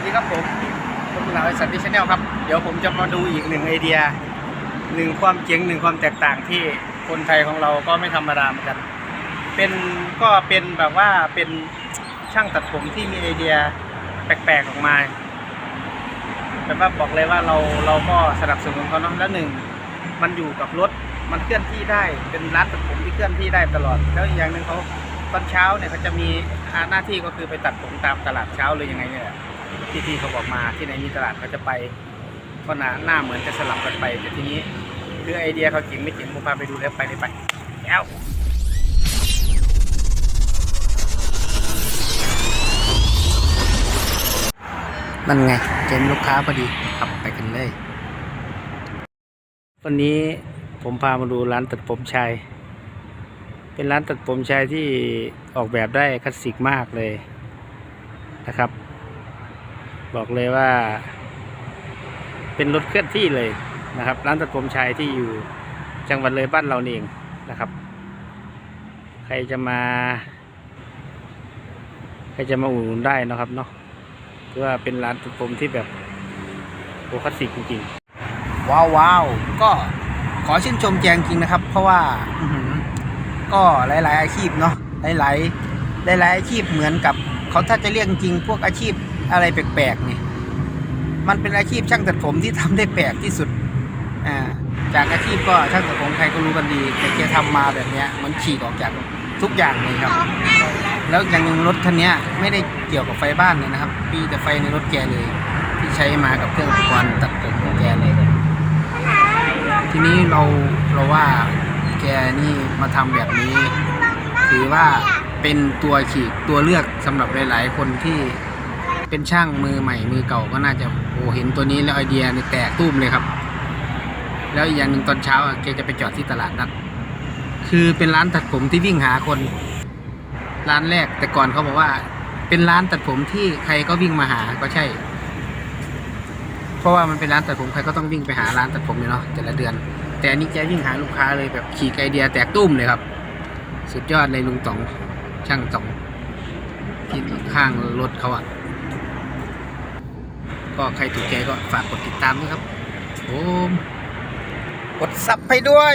วัสดีครับผมผมหลาไอสันติชแนลครับ เดี๋ยวผมจะมาดูอีกหนึ่งไอเดียหนึ่งความเจ๋งหนึ่งความแตกต่างที่คนไทยของเราก็ไม่ธรรมดาเหมือนกัน เป็นก็เป็นแบบว่าเป็นช่างตัดผมที่มีไอเดียแปลกๆออกมาแบบว่าบอกเลยว่าเราเราก็สนับสนุนเขาเนาะแล้วหนึ่งมันอยู่กับรถมันเคลื่อนที่ได้เป็นร้านตัดผมที่เคลื่อนที่ได้ตลอด แล้วอย่างหนึ่งเขาตอนเช้าเนี่ยเขาจะมีหน้าที่ก็คือไปตัดผมตามตลาดเช้าเลยยังไงเนี่ย ที่ที่เขาบอกมาที่ไหนมีตลาดเขาจะไปก็หน้าหน้าเหมือนจะสลับกันไป แต่ทีนี้คือไอเดียเขาเจ๋งไม่เจ๋งผมพาไปดูแล้วไปเลยไปแล้วนั่นไงเจนลูกค้าพอดีขับไปกันเลย วันนี้ผมพามาดูร้านตัดผมชาย เป็นร้านตัดผมชายที่ออกแบบได้คลาสสิกมากเลยนะครับ บอกเลยว่า เป็นรถเคลื่อนที่เลยนะครับ ร้านตัดผมชายที่อยู่จังหวัดเลยบ้านเราเองนะครับ ใครจะมา ใครจะมาอุดหนุนได้นะครับเนาะถือว่าเป็นร้านตัดผมที่แบบโอคลาสสิกจริงๆ ว้าวว้าวก็ขอชื่นชมแจงจริงนะครับ เพราะว่าอื้อหือก็หลาย ๆ อาชีพเนาะหลาย ๆ หลาย ๆ อาชีพเหมือนกับ เขาถ้าจะเรียกจริงพวกอาชีพ อะไรแปลกๆนี่มันเป็นอาชีพช่างตัดผมที่ทำได้แปลกที่สุดอ่าจากอาชีพก็ช่างตัดผมใครก็รู้กันดี แต่แกทำมาแบบเนี้ยมันฉีกออกจากทุกอย่างเลยครับ แล้วอย่างหนึ่งรถคันนี้ไม่ได้เกี่ยวกับไฟบ้านเลยนะครับมีแต่ไฟในรถแกเลย ที่ใช้มากับเครื่องอุปกรณ์ตัดผมของแกเลย ทีนี้เราเราว่าแกนี่มาทำแบบนี้ ถือว่าเป็นตัวฉีกตัวเลือกสำหรับหลาย ๆ คนที่ เป็นช่างมือใหม่มือเก่าก็น่าจะโอ้เห็นตัวนี้แล้วไอเดียนี่แตกตุ้มเลยครับ แล้วอีกอย่างหนึ่งตอนเช้าแกจะไปจอดที่ตลาดนัดคือเป็นร้านตัดผมที่วิ่งหาคน ร้านแรกแต่ก่อนเขาบอกว่า เป็นร้านตัดผมที่ใครก็วิ่งมาหาก็ใช่ เพราะว่ามันเป็นร้านตัดผมใครก็ต้องวิ่งไปหาร้านตัดผมอยู่เนาะแต่ละเดือน แต่อันนี้แกวิ่งหาลูกค้าเลยแบบขี่ไอเดียแตกตุ้มเลยครับ สุดยอดเลยลุงต๋องช่างต๋องที่ข้างรถเขาอะ ก็ใครถูกใจก็ฝากกดติดตามด้วยครับผมกดซับให้ด้วย